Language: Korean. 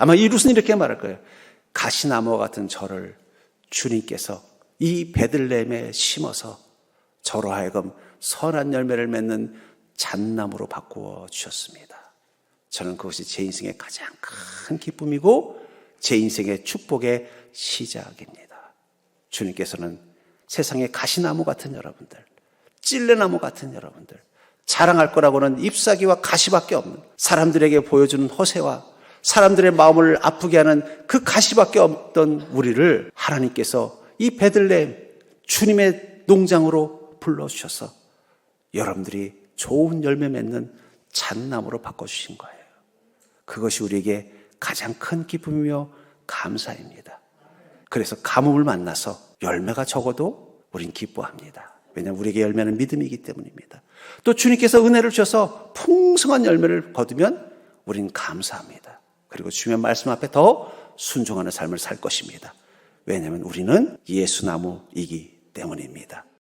아마 이 룻은 이렇게 말할 거예요. 가시나무와 같은 저를 주님께서 이 베들레헴에 심어서 저로 하여금 선한 열매를 맺는 잣나무로 바꾸어 주셨습니다. 저는 그것이 제 인생의 가장 큰 기쁨이고 제 인생의 축복의 시작입니다. 주님께서는 세상의 가시나무 같은 여러분들, 찔레나무 같은 여러분들, 자랑할 거라고는 잎사귀와 가시밖에 없는 사람들에게 보여주는 허세와 사람들의 마음을 아프게 하는 그 가시밖에 없던 우리를 하나님께서 이 베들레헴 주님의 농장으로 불러주셔서 여러분들이 좋은 열매 맺는 잣나무로 바꿔주신 거예요. 그것이 우리에게 가장 큰 기쁨이며 감사입니다. 그래서 가뭄을 만나서 열매가 적어도 우린 기뻐합니다. 왜냐하면 우리에게 열매는 믿음이기 때문입니다. 또 주님께서 은혜를 주셔서 풍성한 열매를 거두면 우린 감사합니다. 그리고 주님의 말씀 앞에 더 순종하는 삶을 살 것입니다. 왜냐하면 우리는 예수나무이기 때문입니다.